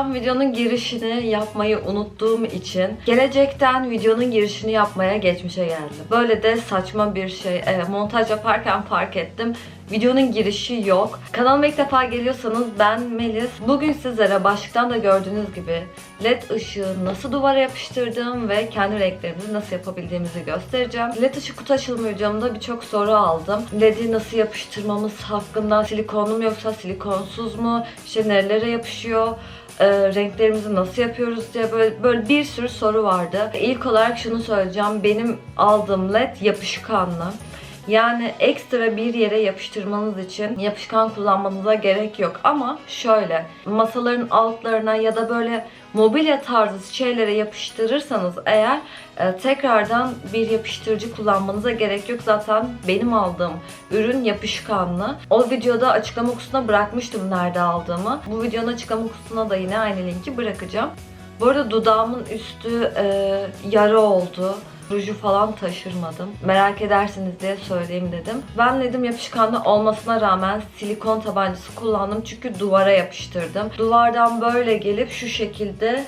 Instagram videonun girişini yapmayı unuttuğum için gelecekten videonun girişini yapmaya geçmişe geldim. Böyle de saçma bir şey. E, montaj yaparken fark ettim. Videonun girişi yok. Kanalıma ilk defa geliyorsanız ben Melis. Bugün sizlere başlıktan da gördüğünüz gibi led ışığı nasıl duvara yapıştırdığım ve kendi renklerimizi nasıl yapabildiğimizi göstereceğim. Led ışık kutu açılımı videomda birçok soru aldım. Led'i nasıl yapıştırmamız hakkında silikonlu mu yoksa silikonsuz mu? İşte nerelere yapışıyor? e, renklerimizi nasıl yapıyoruz diye böyle, böyle bir sürü soru vardı. İlk olarak şunu söyleyeceğim. Benim aldığım led yapışkanlı. Yani ekstra bir yere yapıştırmanız için yapışkan kullanmanıza gerek yok. Ama şöyle masaların altlarına ya da böyle mobilya tarzı şeylere yapıştırırsanız eğer e, tekrardan bir yapıştırıcı kullanmanıza gerek yok. Zaten benim aldığım ürün yapışkanlı. O videoda açıklama kutusuna bırakmıştım nerede aldığımı. Bu videonun açıklama kutusuna da yine aynı linki bırakacağım. Bu arada dudağımın üstü e, yara oldu. Ruju falan taşırmadım. Merak edersiniz diye söyleyeyim dedim. Ben dedim yapışkanlı olmasına rağmen silikon tabancası kullandım. Çünkü duvara yapıştırdım. Duvardan böyle gelip şu şekilde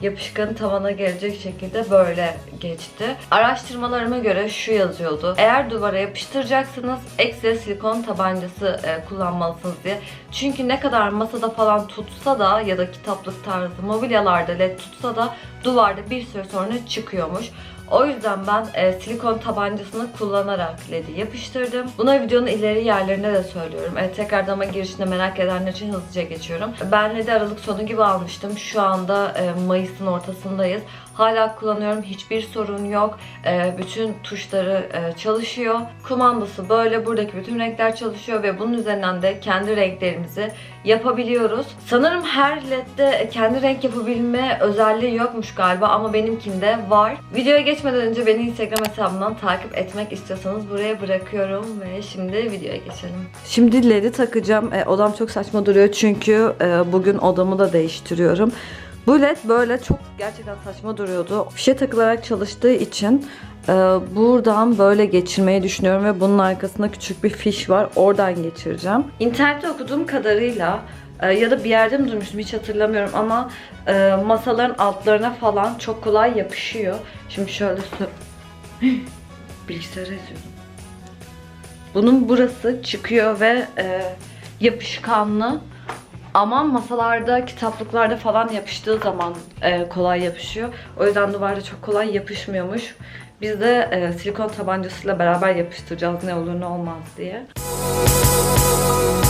yapışkanı tavana gelecek şekilde böyle geçti. Araştırmalarıma göre şu yazıyordu. Eğer duvara yapıştıracaksınız ekstra silikon tabancası e, kullanmalısınız diye. Çünkü ne kadar masada falan tutsa da ya da kitaplık tarzı mobilyalarda led tutsa da duvarda bir süre sonra çıkıyormuş. O yüzden ben e, silikon tabancasını kullanarak LED'i yapıştırdım. Buna videonun ileri yerlerinde de söylüyorum. E, tekrardan ama girişinde merak edenler için hızlıca geçiyorum. Ben LED'i Aralık sonu gibi almıştım. Şu anda e, Mayıs'ın ortasındayız. Hala kullanıyorum. Hiçbir sorun yok. E, bütün tuşları e, çalışıyor. Kumandası böyle. Buradaki bütün renkler çalışıyor ve bunun üzerinden de kendi renklerimizi yapabiliyoruz. Sanırım her LED'de kendi renk yapabilme özelliği yokmuş galiba ama benimkinde var. Videoya geçmeden önce beni Instagram hesabımdan takip etmek istiyorsanız buraya bırakıyorum ve şimdi videoya geçelim. Şimdi LED'i takacağım. E, odam çok saçma duruyor çünkü e, bugün odamı da değiştiriyorum. Bu led böyle çok gerçekten saçma duruyordu. Fişe takılarak çalıştığı için e, buradan böyle geçirmeyi düşünüyorum ve bunun arkasında küçük bir fiş var. Oradan geçireceğim. İnternette okuduğum kadarıyla e, ya da bir yerde mi duymuştum hiç hatırlamıyorum ama e, masaların altlarına falan çok kolay yapışıyor. Şimdi şöyle bilgisayara yazıyordum. Bunun burası çıkıyor ve e, yapışkanlı. Ama masalarda, kitaplıklarda falan yapıştığı zaman e, kolay yapışıyor. O yüzden duvarda çok kolay yapışmıyormuş. Biz de e, silikon tabancasıyla beraber yapıştıracağız ne olur ne olmaz diye. Bunu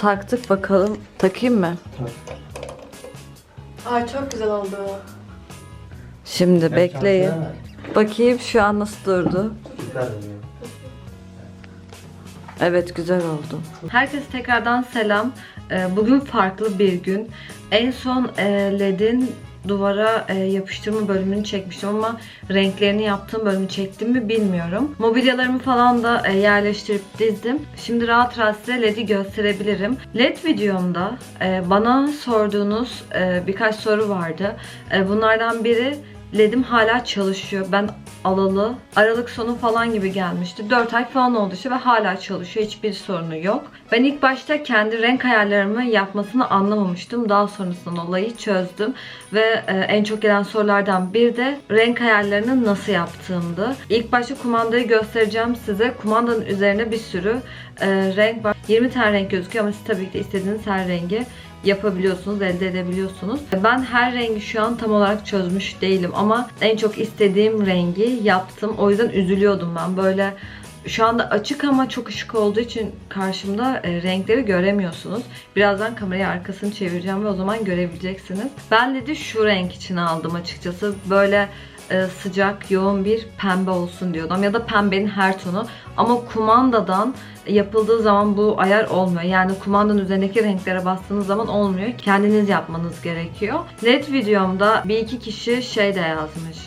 taktık bakalım. Takayım mı? Ay çok güzel oldu. Şimdi bekleyin. Bakayım şu an nasıl durdu. Evet güzel oldu. Herkese tekrardan selam. Ee, Bugün farklı bir gün. En son e, LED'in duvara e, yapıştırma bölümünü çekmiştim ama renklerini yaptığım bölümü çektim mi bilmiyorum. Mobilyalarımı falan da e, yerleştirip dizdim. Şimdi rahat rahat size LED'i gösterebilirim. LED videomda e, bana sorduğunuz e, birkaç soru vardı. E, Bunlardan biri LED'im hala çalışıyor. Ben alalı Aralık sonu falan gibi gelmişti. 4 ay falan oldu işte ve hala çalışıyor. Hiçbir sorunu yok. Ben ilk başta kendi renk ayarlarımı yapmasını anlamamıştım. Daha sonrasında olayı çözdüm. Ve e, en çok gelen sorulardan bir de renk ayarlarını nasıl yaptığımdı. İlk başta kumandayı göstereceğim size. Kumandanın üzerine bir sürü e, renk var. 20 tane renk gözüküyor ama siz tabii ki de istediğiniz her rengi yapabiliyorsunuz, elde edebiliyorsunuz. Ben her rengi şu an tam olarak çözmüş değilim ama en çok istediğim rengi yaptım. O yüzden üzülüyordum ben. Böyle şu anda açık ama çok ışık olduğu için karşımda e, renkleri göremiyorsunuz. Birazdan kamerayı arkasını çevireceğim ve o zaman görebileceksiniz. Ben dedi şu renk için aldım açıkçası. Böyle e, sıcak, yoğun bir pembe olsun diyordum. Ya da pembenin her tonu. Ama kumandadan yapıldığı zaman bu ayar olmuyor. Yani kumandanın üzerindeki renklere bastığınız zaman olmuyor. Kendiniz yapmanız gerekiyor. LED videomda bir iki kişi şey de yazmış.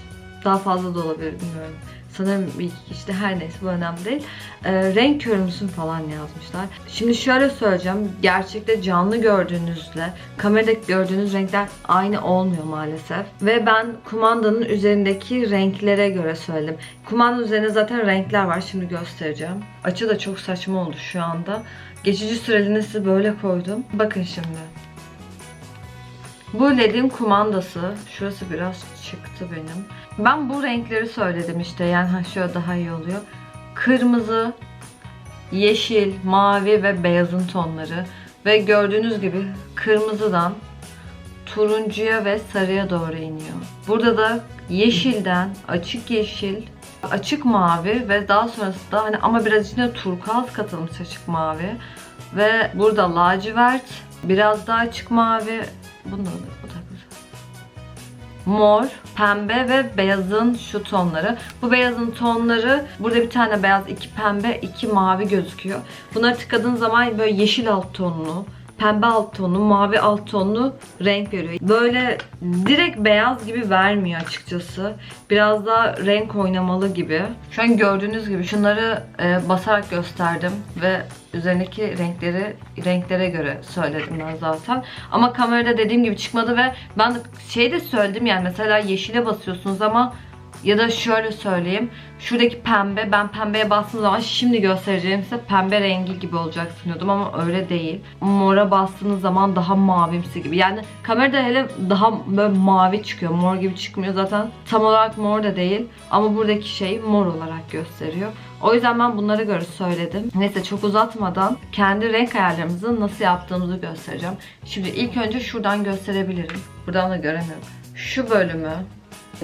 Daha fazla da olabilir bilmiyorum. Sanırım kişi de her neyse bu önemli değil. Ee, renk körü müsün falan yazmışlar. Şimdi şöyle söyleyeceğim. Gerçekte canlı gördüğünüzle kamerada gördüğünüz renkler aynı olmuyor maalesef. Ve ben kumandanın üzerindeki renklere göre söyledim. Kumandanın üzerinde zaten renkler var. Şimdi göstereceğim. Açı da çok saçma oldu şu anda. Geçici süreliğine size böyle koydum. Bakın şimdi. Bu LED'in kumandası. Şurası biraz çıktı benim. Ben bu renkleri söyledim işte. Yani ha şöyle daha iyi oluyor. Kırmızı, yeşil, mavi ve beyazın tonları. Ve gördüğünüz gibi kırmızıdan turuncuya ve sarıya doğru iniyor. Burada da yeşilden açık yeşil, açık mavi ve daha sonrasında hani ama biraz içine turkuaz katılmış açık mavi. Ve burada lacivert, biraz daha açık mavi. Bunu da bu da. Mor, pembe ve beyazın şu tonları. Bu beyazın tonları burada bir tane beyaz, iki pembe, iki mavi gözüküyor. Bunları tıkadığın zaman böyle yeşil alt tonlu, pembe alt tonlu, mavi alt tonlu renk veriyor. Böyle direkt beyaz gibi vermiyor açıkçası. Biraz daha renk oynamalı gibi. Şu an gördüğünüz gibi şunları e, basarak gösterdim ve üzerindeki renkleri renklere göre söyledim ben zaten. Ama kamerada dediğim gibi çıkmadı ve ben şey de söyledim yani mesela yeşile basıyorsunuz ama ya da şöyle söyleyeyim. Şuradaki pembe, ben pembeye bastığım zaman şimdi göstereceğim size pembe rengi gibi olacak sanıyordum ama öyle değil. Mora bastığınız zaman daha mavimsi gibi. Yani kamerada hele daha böyle mavi çıkıyor. Mor gibi çıkmıyor zaten. Tam olarak mor da değil. Ama buradaki şey mor olarak gösteriyor. O yüzden ben bunlara göre söyledim. Neyse çok uzatmadan kendi renk ayarlarımızı nasıl yaptığımızı göstereceğim. Şimdi ilk önce şuradan gösterebilirim. Buradan da göremiyorum. Şu bölümü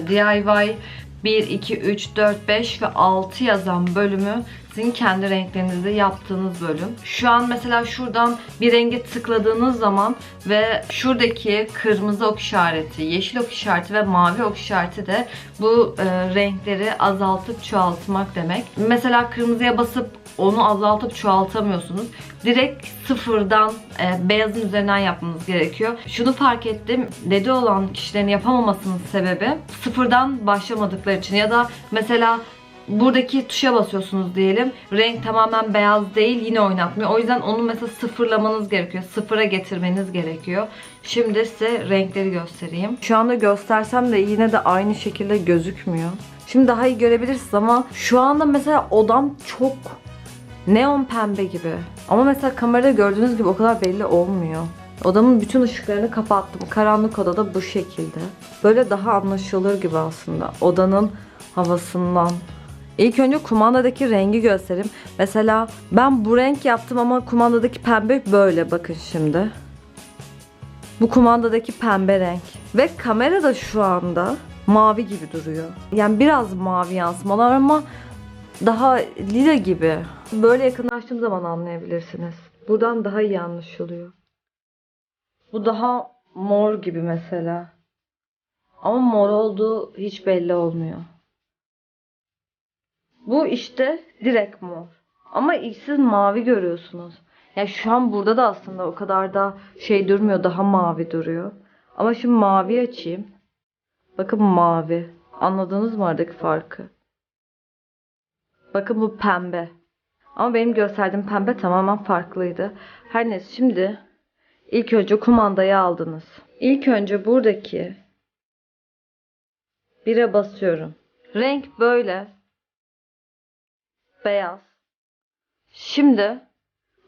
DIY 1, 2, 3, 4, 5 ve 6 yazan bölümü sizin kendi renklerinizde yaptığınız bölüm. Şu an mesela şuradan bir renge tıkladığınız zaman ve şuradaki kırmızı ok işareti, yeşil ok işareti ve mavi ok işareti de bu e, renkleri azaltıp çoğaltmak demek. Mesela kırmızıya basıp onu azaltıp çoğaltamıyorsunuz. Direkt sıfırdan e, beyazın üzerinden yapmanız gerekiyor. Şunu fark ettim. Dedi olan kişilerin yapamamasının sebebi sıfırdan başlamadıkları için ya da mesela buradaki tuşa basıyorsunuz diyelim. Renk tamamen beyaz değil yine oynatmıyor. O yüzden onu mesela sıfırlamanız gerekiyor. Sıfıra getirmeniz gerekiyor. Şimdi size renkleri göstereyim. Şu anda göstersem de yine de aynı şekilde gözükmüyor. Şimdi daha iyi görebilirsiniz ama şu anda mesela odam çok neon pembe gibi. Ama mesela kamerada gördüğünüz gibi o kadar belli olmuyor. Odamın bütün ışıklarını kapattım. Karanlık odada bu şekilde. Böyle daha anlaşılır gibi aslında. Odanın havasından. İlk önce kumandadaki rengi göstereyim. Mesela ben bu renk yaptım ama kumandadaki pembe böyle bakın şimdi. Bu kumandadaki pembe renk. Ve kamerada şu anda mavi gibi duruyor. Yani biraz mavi yansımalar ama daha lila gibi. Böyle yakınlaştığım zaman anlayabilirsiniz. Buradan daha iyi anlaşılıyor. Bu daha mor gibi mesela. Ama mor olduğu hiç belli olmuyor. Bu işte direkt mor. Ama siz mavi görüyorsunuz. Yani şu an burada da aslında o kadar da şey durmuyor. Daha mavi duruyor. Ama şimdi mavi açayım. Bakın mavi. Anladınız mı aradaki farkı? Bakın bu pembe. Ama benim gösterdiğim pembe tamamen farklıydı. Her neyse şimdi ilk önce kumandayı aldınız. İlk önce buradaki bire basıyorum. Renk böyle. Beyaz. Şimdi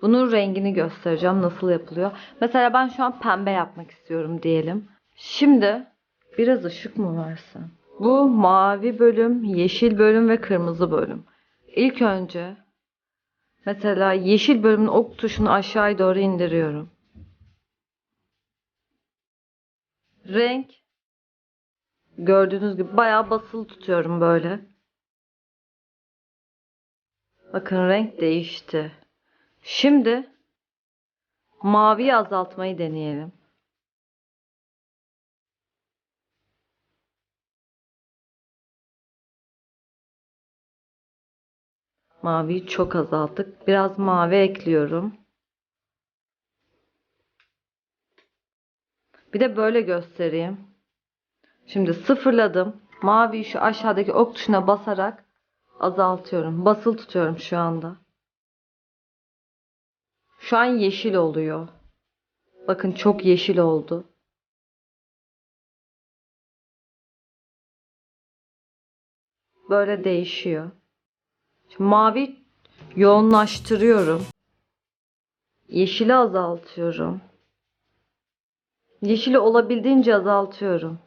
bunun rengini göstereceğim nasıl yapılıyor. Mesela ben şu an pembe yapmak istiyorum diyelim. Şimdi biraz ışık mı versem? Bu mavi bölüm, yeşil bölüm ve kırmızı bölüm. İlk önce mesela yeşil bölümün ok tuşunu aşağıya doğru indiriyorum. Renk gördüğünüz gibi bayağı basılı tutuyorum böyle. Bakın renk değişti. Şimdi maviyi azaltmayı deneyelim. Maviyi çok azalttık. Biraz mavi ekliyorum. Bir de böyle göstereyim. Şimdi sıfırladım. Maviyi şu aşağıdaki ok tuşuna basarak azaltıyorum. Basılı tutuyorum şu anda. Şu an yeşil oluyor. Bakın çok yeşil oldu. Böyle değişiyor. Şimdi mavi yoğunlaştırıyorum. Yeşili azaltıyorum. Yeşili olabildiğince azaltıyorum.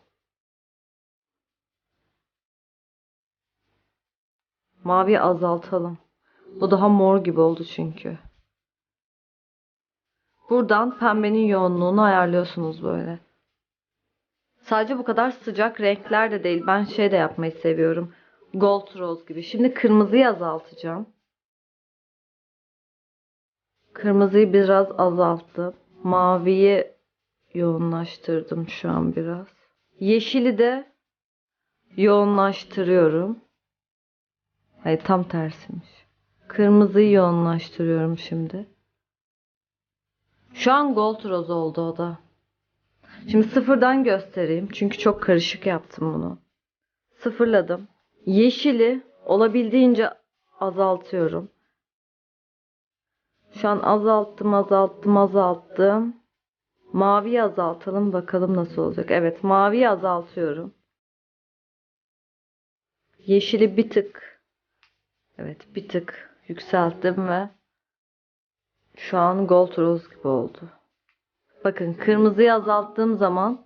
Mavi azaltalım. Bu daha mor gibi oldu çünkü. Buradan pembenin yoğunluğunu ayarlıyorsunuz böyle. Sadece bu kadar sıcak renkler de değil. Ben şey de yapmayı seviyorum. Gold rose gibi. Şimdi kırmızıyı azaltacağım. Kırmızıyı biraz azalttım. Maviyi yoğunlaştırdım şu an biraz. Yeşili de yoğunlaştırıyorum. Hayır tam tersiymiş. Kırmızıyı yoğunlaştırıyorum şimdi. Şu an gold rose oldu o da. Şimdi sıfırdan göstereyim. Çünkü çok karışık yaptım bunu. Sıfırladım. Yeşili olabildiğince azaltıyorum. Şu an azalttım, azalttım, azalttım. Maviyi azaltalım bakalım nasıl olacak. Evet, maviyi azaltıyorum. Yeşili bir tık Evet, bir tık yükselttim ve şu an gold rose gibi oldu. Bakın kırmızıyı azalttığım zaman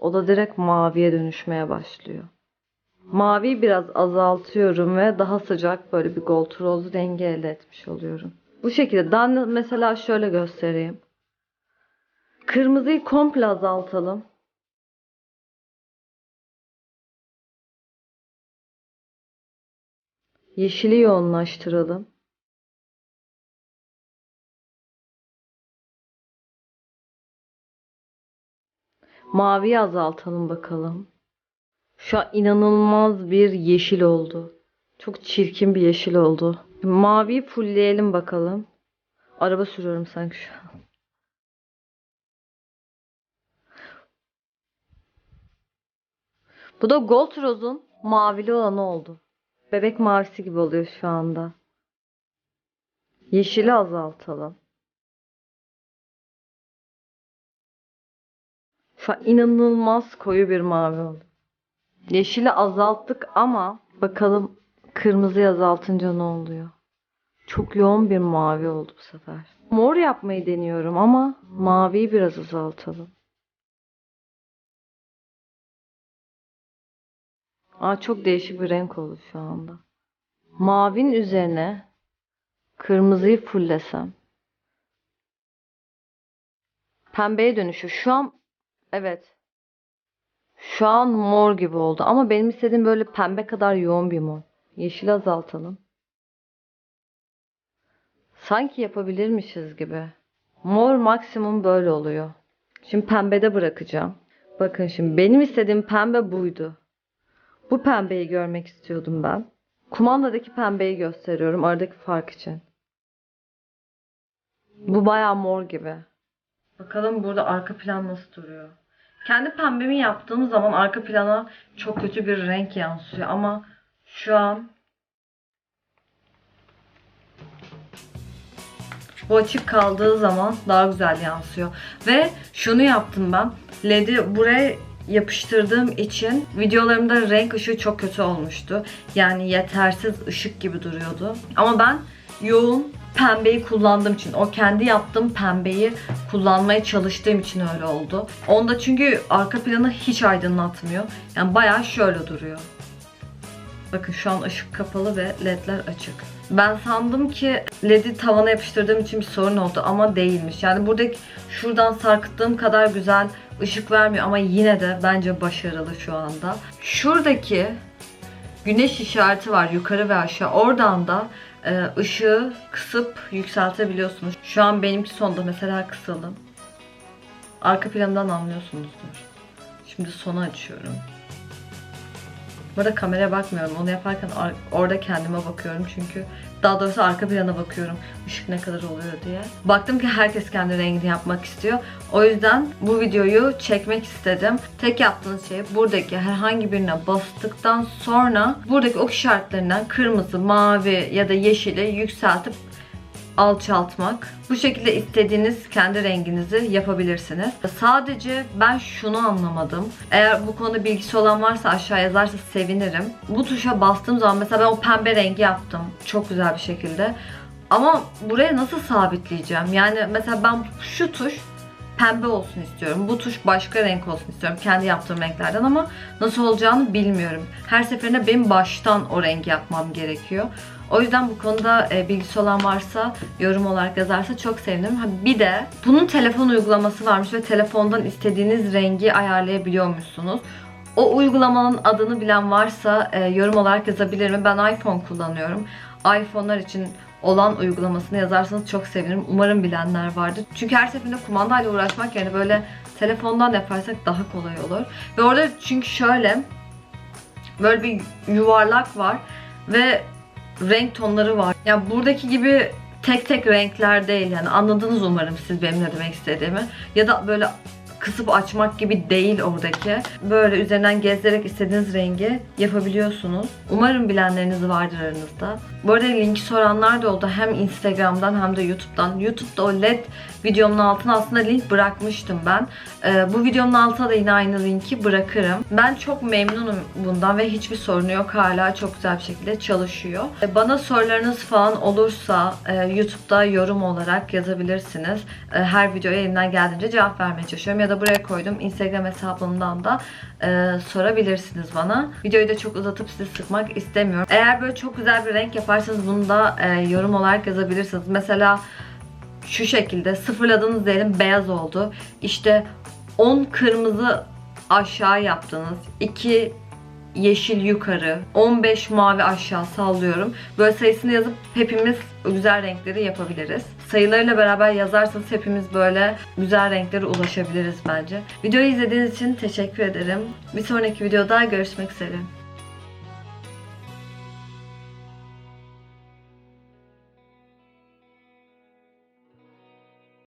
o da direkt maviye dönüşmeye başlıyor. Maviyi biraz azaltıyorum ve daha sıcak böyle bir gold rose rengi elde etmiş oluyorum. Bu şekilde. Daha mesela şöyle göstereyim. Kırmızıyı komple azaltalım. Yeşili yoğunlaştıralım. Maviyi azaltalım bakalım. Şu an inanılmaz bir yeşil oldu. Çok çirkin bir yeşil oldu. Maviyi fullleyelim bakalım. Araba sürüyorum sanki şu an. Bu da Gold Rose'un mavili olanı oldu. Bebek mavisi gibi oluyor şu anda. Yeşili azaltalım. Şu an inanılmaz koyu bir mavi oldu. Yeşili azalttık ama bakalım kırmızı azaltınca ne oluyor? Çok yoğun bir mavi oldu bu sefer. Mor yapmayı deniyorum ama maviyi biraz azaltalım. Aa, çok değişik bir renk oldu şu anda. Mavinin üzerine kırmızıyı fullesem. Pembeye dönüşüyor. Şu an evet. Şu an mor gibi oldu. Ama benim istediğim böyle pembe kadar yoğun bir mor. Yeşil azaltalım. Sanki yapabilirmişiz gibi. Mor maksimum böyle oluyor. Şimdi pembede bırakacağım. Bakın şimdi benim istediğim pembe buydu. Bu pembeyi görmek istiyordum ben. Kumandadaki pembeyi gösteriyorum aradaki fark için. Bu bayağı mor gibi. Bakalım burada arka plan nasıl duruyor. Kendi pembemi yaptığım zaman arka plana çok kötü bir renk yansıyor ama şu an bu açık kaldığı zaman daha güzel yansıyor. Ve şunu yaptım ben. LED'i buraya yapıştırdığım için videolarımda renk ışığı çok kötü olmuştu. Yani yetersiz ışık gibi duruyordu. Ama ben yoğun pembeyi kullandığım için, o kendi yaptığım pembeyi kullanmaya çalıştığım için öyle oldu. Onda çünkü arka planı hiç aydınlatmıyor. Yani bayağı şöyle duruyor. Bakın şu an ışık kapalı ve ledler açık. Ben sandım ki ledi tavana yapıştırdığım için bir sorun oldu ama değilmiş. Yani buradaki şuradan sarkıttığım kadar güzel ışık vermiyor ama yine de bence başarılı şu anda. Şuradaki güneş işareti var yukarı ve aşağı. Oradan da e, ışığı kısıp yükseltebiliyorsunuz. Şu an benimki sonda mesela kısalım. Arka plandan anlıyorsunuzdur. Şimdi sonu açıyorum. Bu arada kameraya bakmıyorum. Onu yaparken ar- orada kendime bakıyorum çünkü daha doğrusu arka plana bakıyorum. Işık ne kadar oluyor diye. Baktım ki herkes kendi rengini yapmak istiyor. O yüzden bu videoyu çekmek istedim. Tek yaptığınız şey buradaki herhangi birine bastıktan sonra buradaki ok işaretlerinden kırmızı, mavi ya da yeşili yükseltip alçaltmak. Bu şekilde istediğiniz kendi renginizi yapabilirsiniz. Sadece ben şunu anlamadım. Eğer bu konuda bilgisi olan varsa aşağı yazarsa sevinirim. Bu tuşa bastığım zaman mesela ben o pembe rengi yaptım. Çok güzel bir şekilde. Ama buraya nasıl sabitleyeceğim? Yani mesela ben şu tuş pembe olsun istiyorum. Bu tuş başka renk olsun istiyorum. Kendi yaptığım renklerden ama nasıl olacağını bilmiyorum. Her seferinde benim baştan o rengi yapmam gerekiyor. O yüzden bu konuda e, bilgisi olan varsa yorum olarak yazarsa çok sevinirim. Ha, bir de bunun telefon uygulaması varmış ve telefondan istediğiniz rengi ayarlayabiliyormuşsunuz. O uygulamanın adını bilen varsa e, yorum olarak yazabilir mi? Ben iPhone kullanıyorum. iPhone'lar için olan uygulamasını yazarsanız çok sevinirim. Umarım bilenler vardır. Çünkü her seferinde kumandayla uğraşmak yerine böyle telefondan yaparsak daha kolay olur. Ve orada çünkü şöyle böyle bir yuvarlak var ve renk tonları var. Ya buradaki gibi tek tek renkler değil yani anladınız umarım siz benim ne demek istediğimi. Ya da böyle kısıp açmak gibi değil oradaki. Böyle üzerinden gezerek istediğiniz rengi yapabiliyorsunuz. Umarım bilenleriniz vardır aranızda. Bu arada linki soranlar da oldu. Hem Instagram'dan hem de YouTube'dan. YouTube'da o LED videomun altına aslında link bırakmıştım ben. Ee, bu videomun altına da yine aynı linki bırakırım. Ben çok memnunum bundan ve hiçbir sorunu yok. Hala çok güzel bir şekilde çalışıyor. Ee, Bana sorularınız falan olursa e, YouTube'da yorum olarak yazabilirsiniz. E, her videoya elimden geldiğince cevap vermeye çalışıyorum. Ya da buraya koydum Instagram hesabımdan da e, sorabilirsiniz bana. Videoyu da çok uzatıp sizi sıkmak istemiyorum. Eğer böyle çok güzel bir renk yaparsanız bunu da e, yorum olarak yazabilirsiniz. Mesela şu şekilde sıfırladığınız diyelim beyaz oldu. İşte 10 kırmızı aşağı yaptınız. 2 yeşil yukarı, 15 mavi aşağı sallıyorum. Böyle sayısını yazıp hepimiz güzel renkleri yapabiliriz. Sayılarıyla beraber yazarsanız hepimiz böyle güzel renklere ulaşabiliriz bence. Videoyu izlediğiniz için teşekkür ederim. Bir sonraki videoda görüşmek üzere.